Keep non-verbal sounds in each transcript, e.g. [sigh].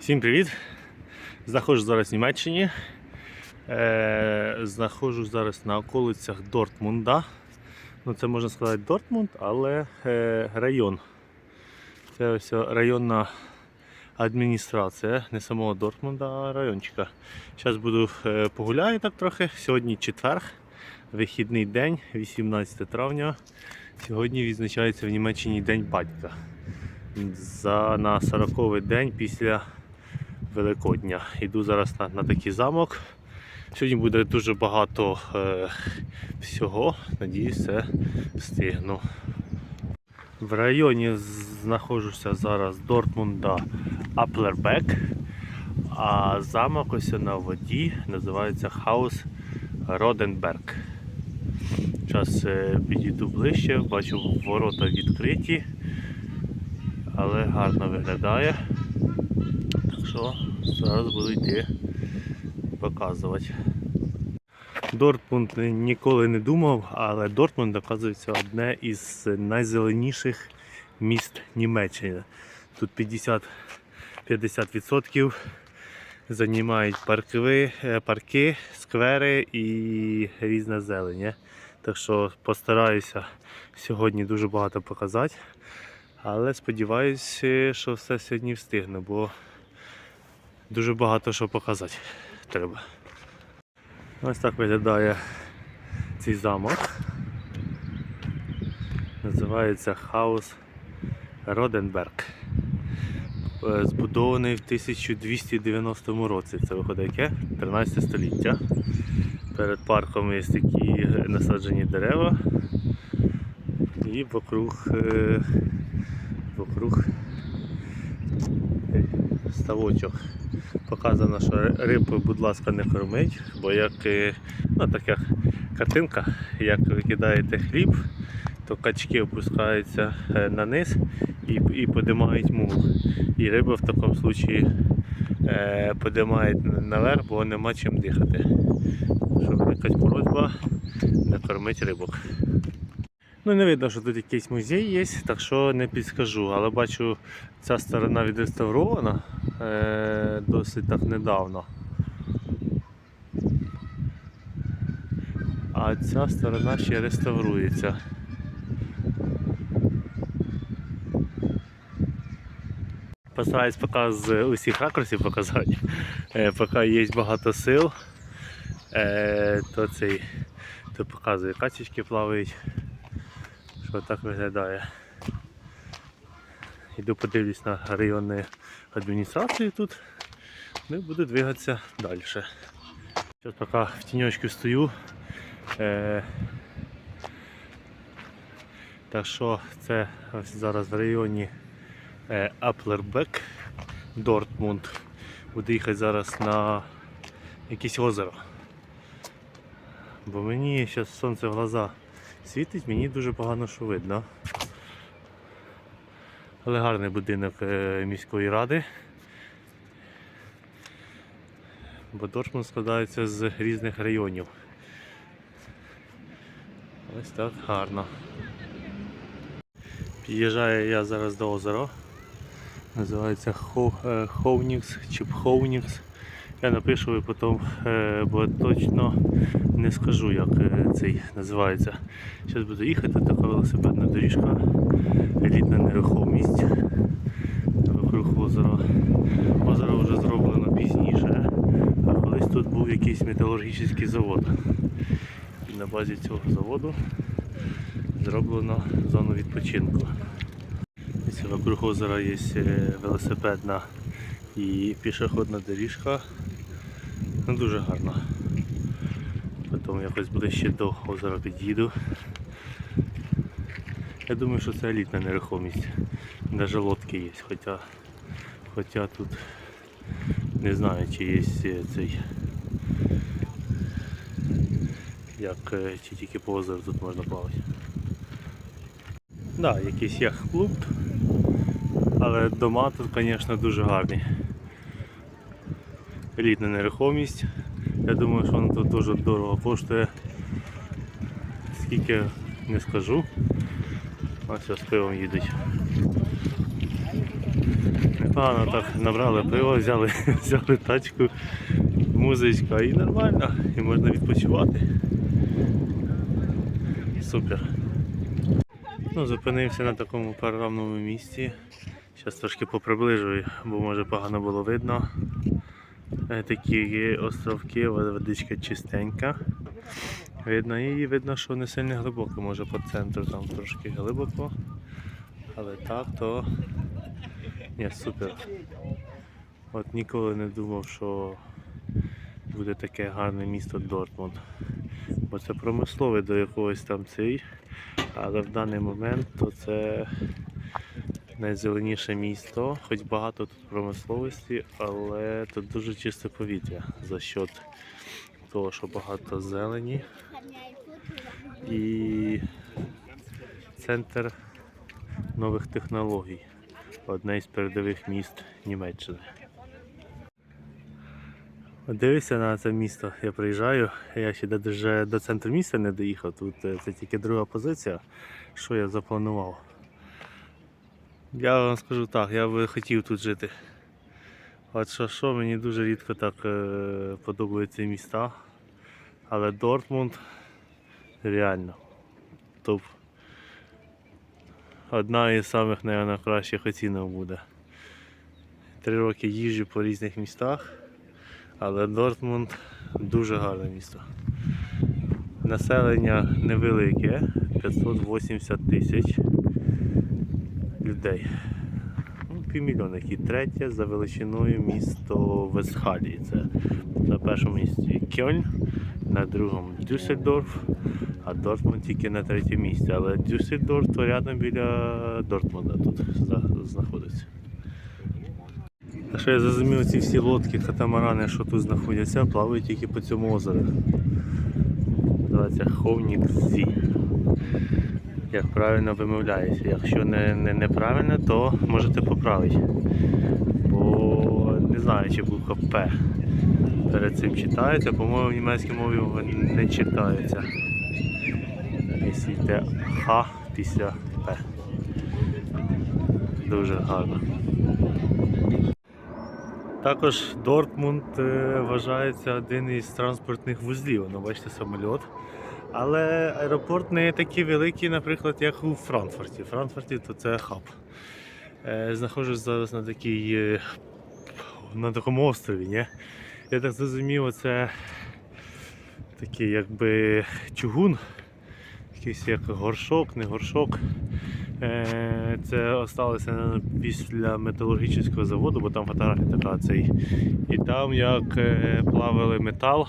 Всім привіт! Знаходжусь зараз в Німеччині. Е, знаходжусь зараз на околицях Дортмунда. Ну, це можна сказати Дортмунд, але е, район. Це ось районна адміністрація, не самого Дортмунда, а райончика. Зараз буду е, погуляю так трохи. Сьогодні четверг, вихідний день, 18 травня. Сьогодні відзначається в Німеччині День батька. За, на 40-й день після Великодня. Йду зараз на, на такий замок. Сьогодні буде дуже багато е, всього. Надіюсь, це встигну. В районі знаходжуся зараз Дортмунда Аплербек, а замок ось на воді називається Хаус Роденберг. Зараз е, підійду ближче, бачу ворота відкриті, але гарно виглядає. Що зараз буду йти показувати. Дортмунд ніколи не думав, але Дортмунд, оказується, одне із найзеленіших міст Німеччини. Тут 50, 50% займають парки, парки, сквери і різне зелення. Так що постараюся сьогодні дуже багато показати. Але сподіваюся, що все сьогодні встигну, бо дуже багато що показати треба. Ось так виглядає цей замок. Називається Хаус Роденберг. Е, Збудований в 1290 році. Це виходить яке? 13 століття. Перед парком є такі насаджені дерева. І вокруг, е, вокруг ставочок. Показано, що рибу, будь ласка, не кормить, бо як ну, така картинка, як ви кидаєте хліб, то качки опускаються е, на низ і, і подимають мух. І риба в такому случаї е, подимає наверх, бо нема чим дихати. Щоб якась просьба не кормить рибок. Ну, не видно, що тут якийсь музей є, так що не підскажу. Але бачу, ця сторона відреставрована е, досить так недавно. А ця сторона ще реставрується. Постараюсь поки з усіх ракурсів показати. Е, поки є багато сил, е, то цей то показує качечки плавають. Що так виглядає. Йду подивлюсь на районну адміністрацію тут. Ну і буду двигатися далі. Зараз поки в тіньочку стою. Е, так що це ось зараз в районі е, Аплербек, Дортмунд. Буду їхати зараз на якесь озеро. Бо мені зараз сонце в глаза світить, мені дуже погано що видно. Але гарний будинок е, міської ради. Бо Дортмунд складається з різних районів. Ось так гарно. Під'їжджаю я зараз до озера. Називається е, Ховнікс чи Пховнікс. Я напишу і потім, е, бо точно не скажу, як цей називається. Зараз буду їхати, така велосипедна доріжка, елітна нерухомість вокруг озера. Озеро вже зроблено пізніше, а колись тут був якийсь металургічний завод. І на базі цього заводу зроблено зону відпочинку. Вокруг озера є е, велосипедна і пішохідна доріжка. Ну, дуже гарно. Потім якось ближче до озера під'їду. Я думаю, що це елітна нерухомість. Навіть лодки є, хоча, хоча тут не знаю чи є е, цей як е, чи тільки по озеру тут можна плавати. Так, да, якийсь яхт-клуб, але дома тут, звісно, дуже гарні. Елітна нерухомість. Я думаю, що воно тут дуже дорого коштує. Скільки не скажу. Ось з пивом їдуть. непогано так набрали пиво, взяли, [laughs] взяли тачку, музичка і нормально, і можна відпочивати. Супер. Ну, зупинився на такому панорамному місці. Зараз трошки поприближую, бо може погано було видно. Е, Такі є островки, водичка чистенька. Видно і видно, що не сильно глибоко, може по центру там трошки глибоко. Але так, то ні, супер. От ніколи не думав, що буде таке гарне місто Дортмунд. Бо це промислове до якогось там цей. Але в даний момент то це найзеленіше місто, хоч багато тут промисловості, але тут дуже чисте повітря за счет того, що багато зелені. І центр нових технологій. Одне із передових міст Німеччини. Дивися на це місто. Я приїжджаю, я ще даже до центру міста не доїхав. Тут е, це тільки друга позиція. Що я запланував? Я вам скажу так, я би хотів тут жити. От що, що мені дуже рідко так е, подобаються міста. Але Дортмунд реально топ. Одна із самих, мабуть, кращих оцінок буде. Три роки їжджу по різних містах, але Дортмунд дуже гарне місто. Населення невелике, 580 тисяч людей. Ну, і третє за величиною місто Вестхалії. Це на першому місці Кьольн, на другому Дюссельдорф, а Дортмунд тільки на третьому місці. Але Дюссельдорф то рядом біля Дортмунда тут знаходиться. А що я зрозумів, ці всі лодки, катамарани, що тут знаходяться, плавають тільки по цьому озеру. Називається Ховнік Зі. Як правильно вимовляється. Якщо не, не, неправильно, то можете поправити. Бо не знаю, чи буква П перед цим читається, по-моєму в німецькій мові не читається. Якщо йде Х після П. Дуже гарно. Також Дортмунд е, вважається один із транспортних вузлів. Ну, бачите, самоліт. Але аеропорт не такий великий, наприклад, як у Франкфурті. В Франкфурті то це хаб. Е, Знаходжусь зараз на такій, е, на такому острові. Ні? Я так зрозумів, це такий якби чугун, якийсь як горшок, не горшок. Е, Це осталося після металургічного заводу, бо там фотографія така цей. І там як е, плавили метал,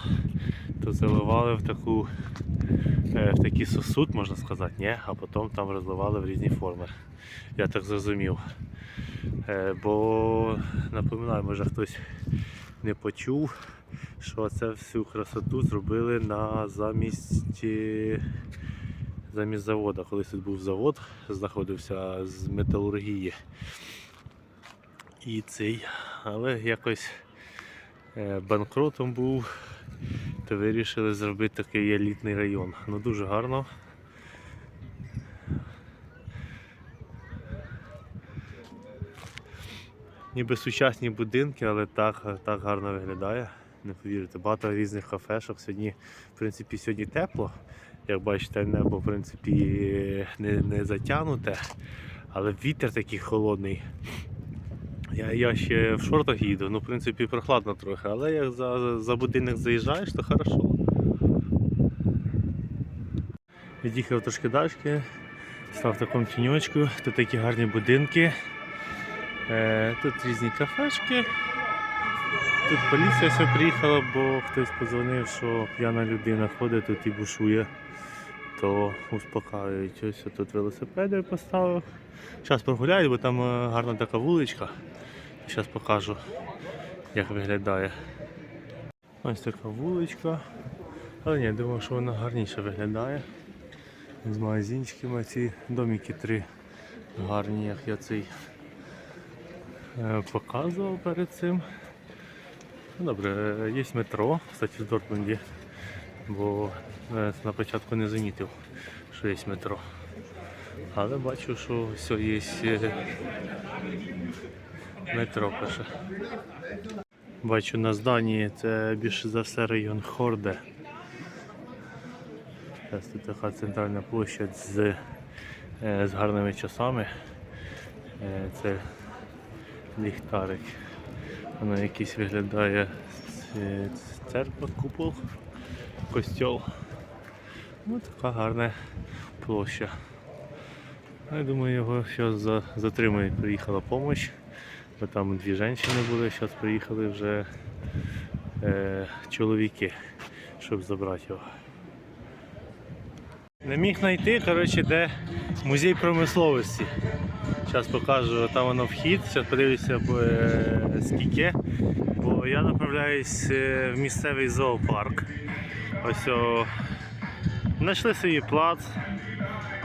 то заливали в таку е, в такий сосуд, можна сказати, ні? а потім там розливали в різні форми. Я так зрозумів. Бо напоминаю, може хтось не почув, що це всю красоту зробили на замість. Замість заводу. Колись тут був завод, знаходився з металургії. І цей, але якось е, банкротом був, то вирішили зробити такий елітний район. Ну дуже гарно. Ніби сучасні будинки, але так, так гарно виглядає. Не повірите, багато різних кафешок. Сьогодні, в принципі, сьогодні тепло. Як бачите, небо в принципі не, не затягнуте, але вітер такий холодний. Я, я ще в шортах їду, ну в принципі прохладно трохи, але як за, за будинок заїжджаєш, то хорошо. Від'їхав трошки далі, став такому тіньочку, тут такі гарні будинки, тут різні кафешки. Тут поліція все приїхала, бо хтось подзвонив, що п'яна людина ходить тут і бушує, то успокаюють. Ось тут велосипеди поставив. Зараз прогуляю, бо там е, гарна така вуличка. Зараз покажу, як виглядає. Ось така вуличка. Але ні, думаю, що вона гарніше виглядає. З магазинчиками ці домики три гарні, як я цей е, показував перед цим. Ну, Добре, е, є метро, кстати, в Дортмунді, бо е, на початку не замітив, що є метро. Але бачу, що все є е, Метро пише. Бачу на зданні це більше за все район Хорде. Зараз тут така центральна площа з, е, з гарними часами. Е, Це ліхтарик. Воно якийсь виглядає церква, купол, костьол. Ну, така гарна площа. Ну, Я думаю, його зараз за, затримують. Приїхала допомога, бо там дві жінки були, зараз приїхали вже е, чоловіки, щоб забрати його. Не міг знайти, коротше, де музей промисловості. Зараз покажу, там воно вхід, зараз подивлюся е, скільки. Бо я направляюсь е, в місцевий зоопарк. Ось о, знайшли собі плац.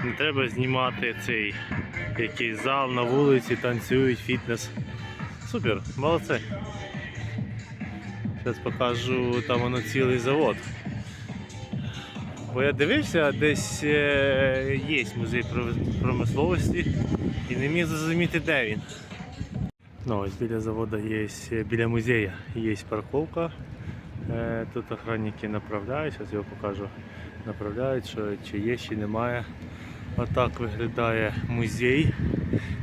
Не треба знімати цей якийсь зал на вулиці, танцюють, фітнес. Супер, молодці. Зараз покажу, там воно цілий завод. Бо я дивився, десь е, є музей промисловості і не міг зрозуміти, де він. Ну, ось біля заводу є, біля музею є парковка. Е, Тут охранники направляють, зараз я покажу. Направляють, що чи є, чи немає. Отак виглядає музей.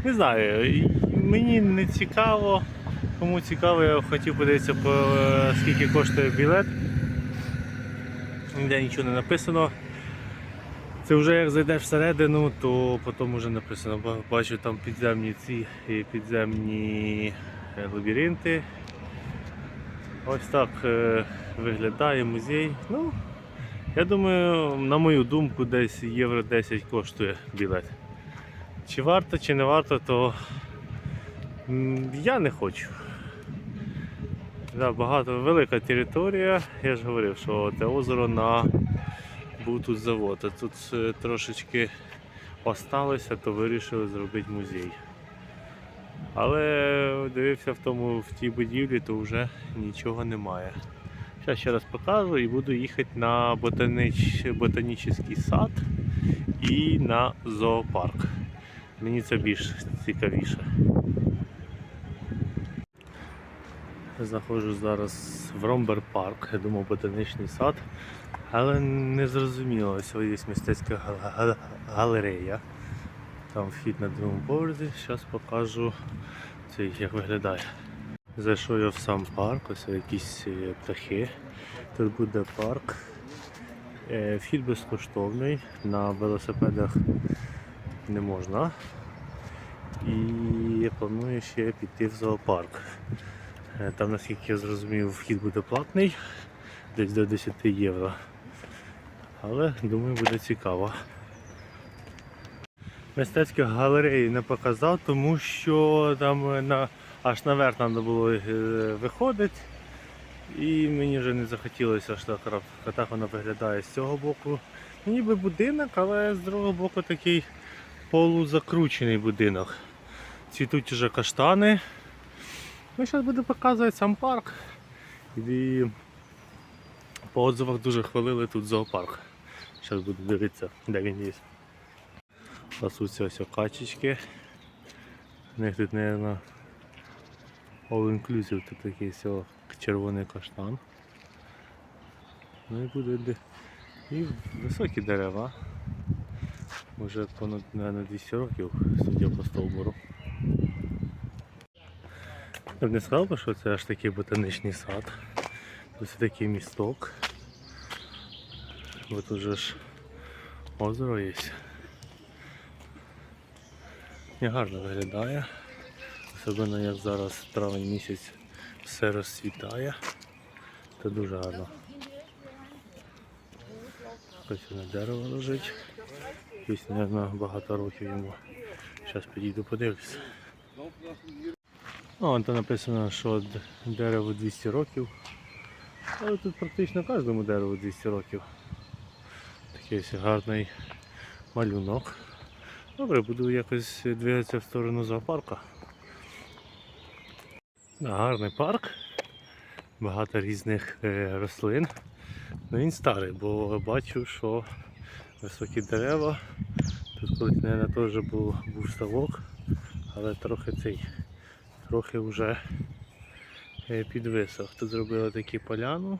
Не знаю, мені не цікаво. Кому цікаво, я хотів подивитися, е, скільки коштує білет. Ніде нічого не написано. Це вже як зайдеш всередину, то потім вже написано. Бачу там підземні ці і підземні е, лабіринти. Ось так е, виглядає музей. Ну, я думаю, на мою думку, десь євро 10 коштує білет. Чи варто, чи не варто, то я не хочу. Да, багато велика територія. Я ж говорив, що це озеро на був тут завод. А тут е, трошечки осталося, то вирішили зробити музей. Але дивився в тому в тій будівлі, то вже нічого немає. Зараз ще раз покажу і буду їхати на ботанич... ботанічний сад і на зоопарк. Мені це більш цікавіше. Знаходжусь зараз в Ромбер парк, я думав ботанічний сад, але не зрозуміло, ось є мистецька га- га- галерея. Там вхід на другому поверсі, зараз покажу це як виглядає. Зайшов я в сам парк, ось якісь е, птахи. Тут буде парк. Е, Вхід безкоштовний, на велосипедах не можна. І я планую ще піти в зоопарк. Е, Там, наскільки я зрозумів, вхід буде платний, десь до 10 євро. Але думаю, буде цікаво. Мистецькі галереї не показав, тому що там е, на, аж наверх треба було е, виходити. І мені вже не захотілося аж так, воно виглядає з цього боку. Ніби будинок, але з другого боку такий полузакручений будинок. Цвітуть вже каштани. Ну, зараз буду показувати сам парк. І по отзивах дуже хвалили тут зоопарк. Зараз буду дивитися, де він є. Пасуться ось качечки. У них тут, мабуть, all inclusive, тут такий всього червоний каштан. Ну і буде де- і високі дерева. Може понад мабуть, 200 років, судя по стовбуру. Я б не сказав, що це аж такий ботанічний сад. Тут такий місток. Бо тут же ж озеро є. І гарно виглядає. Особливо як зараз травень місяць все розцвітає. Це дуже гарно. Ось на дерево лежить. Ось, мабуть, багато років йому. Зараз підійду подивлюся. Ну, там написано, що д- дереву 200 років. Але тут практично кожному дереву 200 років. Такий ось гарний малюнок. Добре, буду якось двигатися в сторону зоопарка. Гарний парк. Багато різних е, рослин. Ну він старий, бо бачу, що високі дерева. Тут колись, мабуть, теж був, був ставок, але трохи цей трохи вже е, підвисох. Тут зробили таку поляну.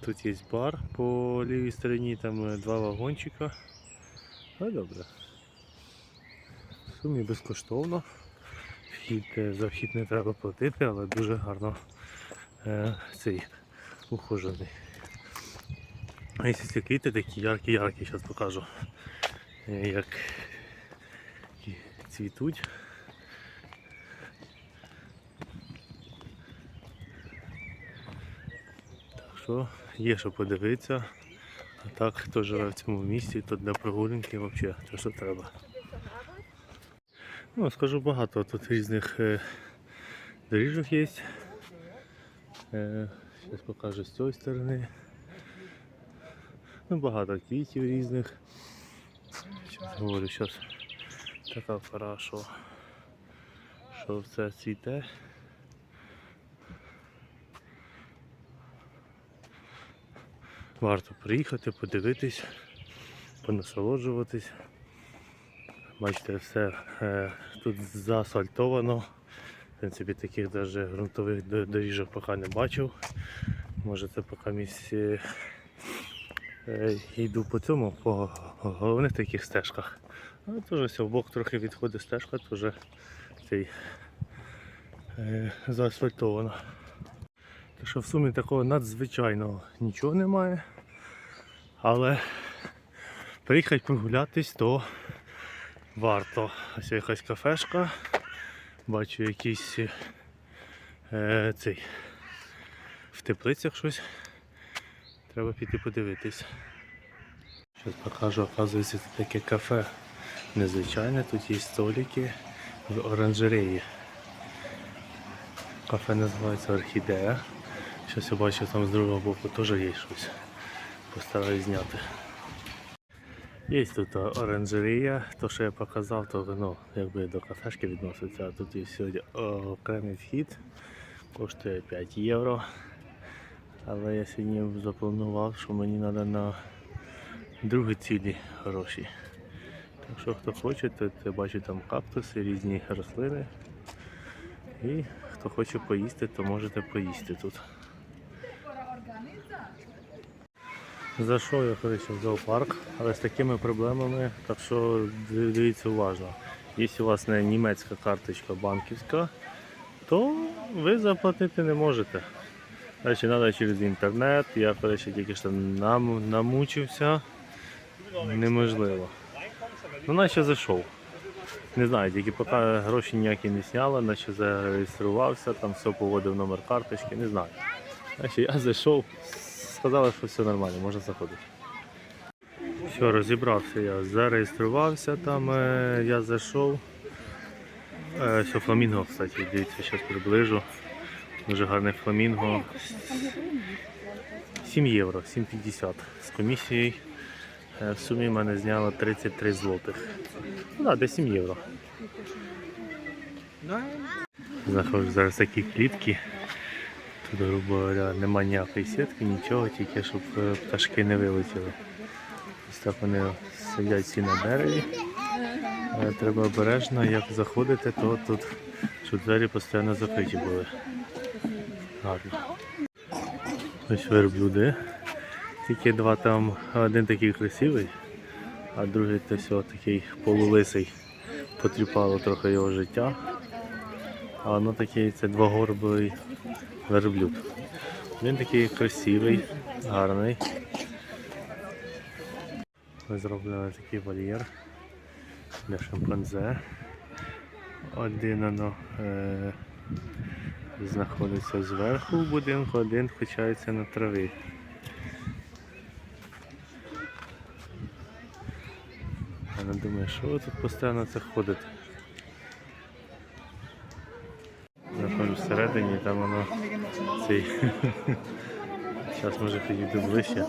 Тут є бар по лівій стороні, там е, два вагончика. Ну добре. В сумі безкоштовно. Вхід, е, за вхід не треба платити, але дуже гарно е, цей ухожений. Якщо ці квіти такі яркі-яркі, зараз покажу, як цвітуть. Що є що подивитися. А так, хто живе в цьому місті, то для прогулянки взагалі те, що треба. Ну, скажу багато, тут різних е, доріжок є. Е, Зараз покажу з цієї сторони. Ну, багато квітів різних. Зараз говорю, зараз така пора, що, що все цвіте. Варто приїхати, подивитись, понасолоджуватись. Бачите, все е, тут заасфальтовано. В принципі, таких даже ґрунтових доріжок поки не бачив. Може це поки місць е, е, йду по цьому, по головних таких стежках. Але теж ось в бок трохи відходить стежка, теж цей е, заасфальтовано. Так що в сумі такого надзвичайного нічого немає. Але приїхати прогулятись, то варто. Ось якась кафешка. Бачу якийсь е, цей в теплицях щось. Треба піти подивитись. Зараз покажу, оказується, це таке кафе незвичайне. Тут є столики в оранжереї. Кафе називається Орхідея. Щось я бачу там з другого боку теж є щось. Постараюсь зняти. Є тут оранжерія, то що я показав, то воно якби до кафешки відноситься, а тут є сьогодні окремий вхід, коштує 5 євро. Але я сьогодні запланував, що мені треба на другі цілі гроші. Так що хто хоче, то бачу там кактуси, різні рослини. І хто хоче поїсти, то можете поїсти тут. Зайшов я коротше, в зоопарк, але з такими проблемами, так що дивіться уважно. Якщо у вас не німецька карточка банківська, то ви заплатити не можете. Значить, треба через інтернет. Я коротше, тільки що нам, намучився. Неможливо. Ну, наче зайшов. Не знаю, тільки поки гроші ніякі не зняли, наче зареєструвався, там все поводив номер карточки, не знаю. Значить, я зайшов, сказали, що все нормально, можна заходити. Все, розібрався я, зареєструвався там, е, я зайшов. Все, фламінго, кстати, дивіться, зараз приближу. Дуже гарний фламінго. 7 євро, 7,50 з комісією. Е, В сумі мене зняло 33 злотих. Ну так, десь 7 євро. Заходжу зараз такі клітки. Грубо говоря, нема ніякої сітки, нічого, тільки щоб е, пташки не вилетіли. Ось так вони сидять всі на дереві. Е, Треба обережно, як заходити, то тут щоб двері постійно закриті були. Гарно. Ось верблюди. Тільки два там, один такий красивий, а другий от такий полулисий. Потріпало трохи його життя. А воно такий це двогорбовий верблюд. Він такий красивий, гарний. Ми зробили такий вольєр для шимпанзе. Один воно е, знаходиться зверху в будинку, один качається на траві. Я не думаю, що ви тут постійно це ходите. Всередині, там воно цей. Зараз може підійду ближче.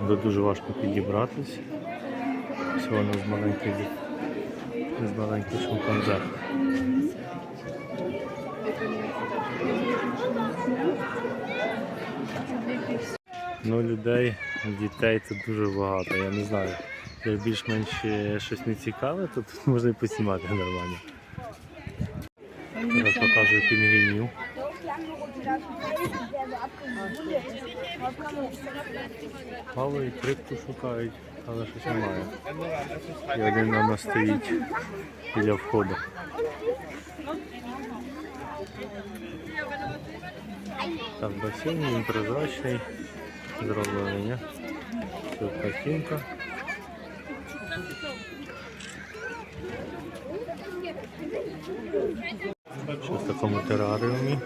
Буде дуже важко підібратись. Все воно з маленьких з маленьких шимпанзе. Ну, людей, дітей тут дуже багато, я не знаю. Як більш-менш щось не цікаве, то тут [laughs] можна і поснімати нормально. Зараз показую пінгвінів. Плавають, рибку шукають, але щось немає. І один вона стоїть біля входу. Так, басейн, він прозрачний, зроблений, ні? Тут картинка. В тераріумі.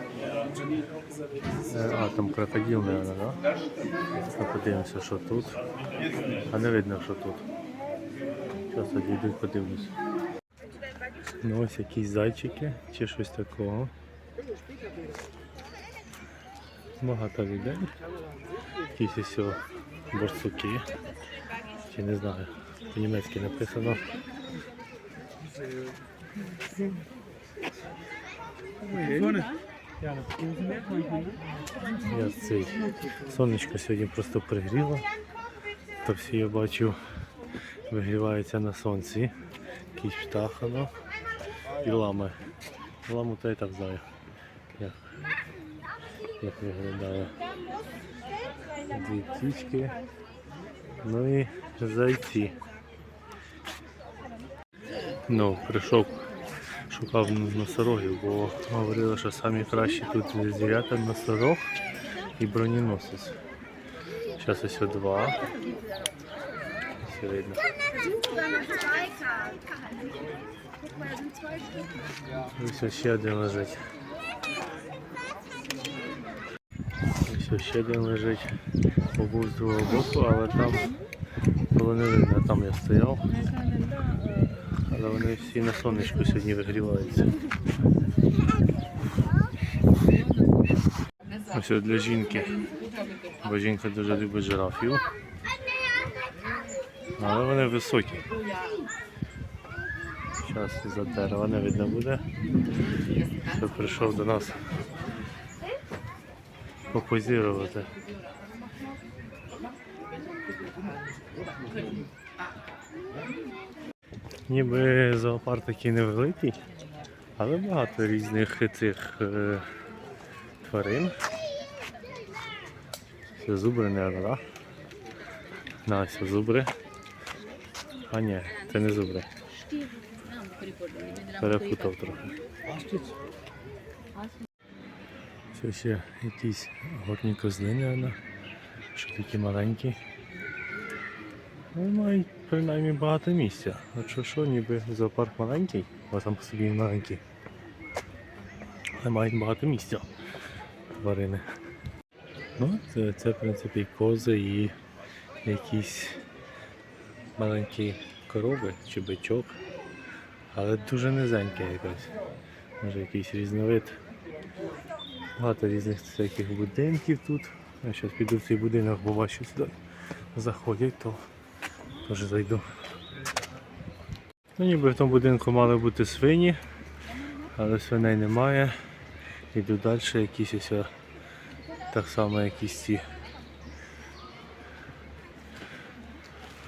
Е, А, там крокодил, мабуть, да? Подивимося, що тут. А не видно, що тут. Зараз тоді йду і подивлюсь. Ну ось якісь зайчики чи щось такого. Багато людей. Якісь о борсуки. Чи не знаю. По-німецьки написано. Я цей сонечко сьогодні просто пригріло. То всі я бачу вигрівається на сонці. Якийсь птах воно. І лами. Ламу то я так знаю. Як, як виглядає. Дві птічки. Ну і зайці. Ну, прийшов, шукав носорогів, бо говорили, що кращі тут звірята носорог і броненосець. Зараз ось два. Ось видно. Ось ще один лежить. Ось ще один лежить. Побув з другого боку, але там було не видно, там я стояв. Але вони всі на сонечку сьогодні вигріваються. Ось для жінки. Бо жінка дуже любить жирафів. Але вони високі. Зараз за дерева не видно буде. Що прийшов до нас попозірувати. Ніби зоопарк такий невеликий, але багато різних цих е, тварин. Це зубри, не да? На, ось зубри. А ні, це не зубри. Перепутав трохи. Це ще якісь горні козли, мабуть, що такі маленькі. Ну, мають принаймні багато місця. От що що, ніби зоопарк маленький, а там по собі маленький. Але мають багато місця тварини. Ну, це, це в принципі кози і якісь маленькі корови чи бичок. Але дуже низеньке якось. Може якийсь різновид. Багато різних всяких будинків тут. Я зараз піду в цей будинок, бо ваші сюди заходять, то теж зайду. Ну ніби в тому будинку мали бути свині, але свиней немає. Йду далі, якісь ось так само якісь ці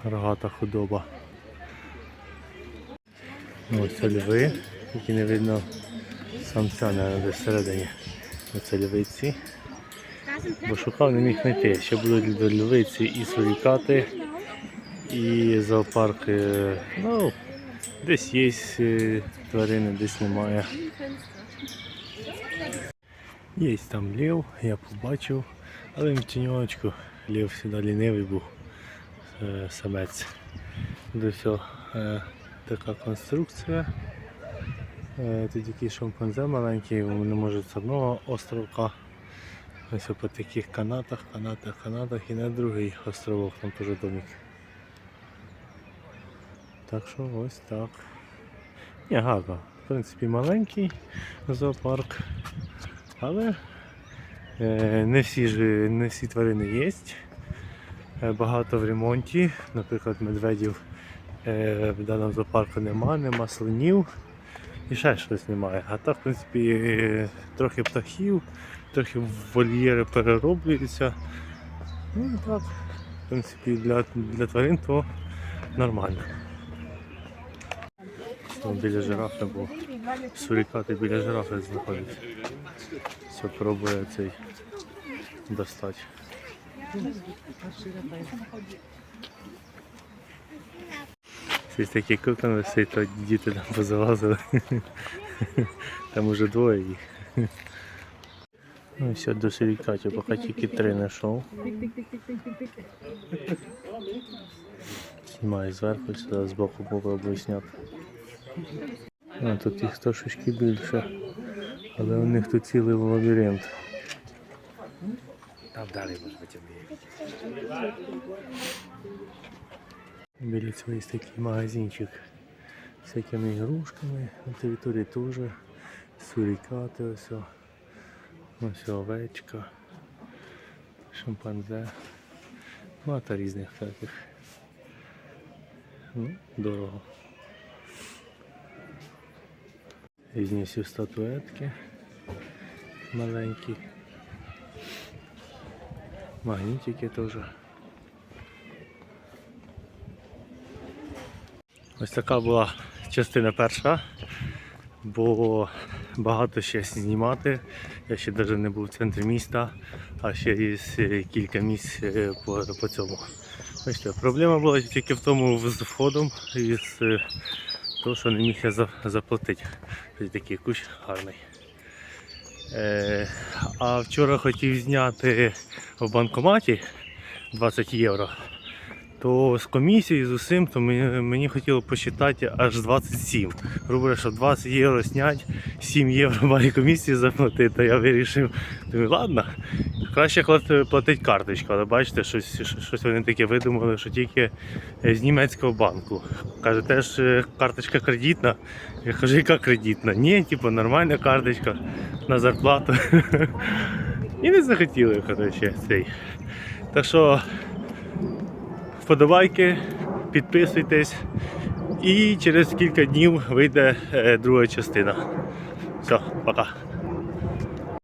рогата худоба. Ну, ось це льви, які не видно самця, навіть десь всередині. Оце львиці. Бо шукав, не міг знайти. Ще будуть львиці і сурікати, і зоопарк. Ну, десь є е, тварини, десь немає. Є там лев, я побачив, але в тіньочку лев сюди лінивий був е, самець. Де все е, така конструкція. Тут якийсь шимпанзе маленький, вони можуть з одного островка. Ось по таких канатах, канатах, канатах і на другий островок, там теж домик. Так що ось так. Ні, гарно. В принципі, маленький зоопарк. Але е, не всі ж не всі тварини є. Е, багато в ремонті. Наприклад, медведів е, в даному зоопарку нема, нема слонів і ще щось немає. А так, в принципі, трохи птахів, трохи вольєри перероблюються. Ну так, в принципі, для, для тварин то нормально. Там біля жирафа був. сурікати біля жирафи знаходиться. Все пробує цей достати. Щось такі кукани всі то діти там позалазили. Там уже двоє їх. Ну і все до сурікатів, поки тільки три знайшов. Знімаю зверху, сюди збоку попробую зняти. А, тут їх трошечки більше. Але у них тут цілий лабіринт. Там далі може бути цього є такий магазинчик з всякими ігрушками. На території теж сурікати ось. Ось овечка, шимпанзе. Багато різних таких. Ну, дорого. Різні статуетки маленькі. Магнітики теж. Ось така була частина перша, бо багато ще знімати. Я ще навіть не був в центрі міста, а ще є кілька місць е, по, по цьому. Бачите, проблема була тільки в тому з входом і з е, того, що не міг я заплатити. Ось такий кущ гарний. Е, а вчора хотів зняти в банкоматі 20 євро то з комісією з усім, то мені, мені хотіло посчитати аж 27. Грубо говоря, що 20 євро зняти, 7 євро має комісії заплатити, то я вирішив, думаю, ладно, краще платити карточку, але бачите, щось, щось- вони таке видумали, що тільки з німецького банку. Каже, теж е, карточка кредитна. Я кажу, яка кредитна? Ні, типу, нормальна карточка на зарплату. [laughs] І не захотіли, коротше, цей. Так що вподобайки, підписуйтесь. І через кілька днів вийде е, друга частина. Все, пока.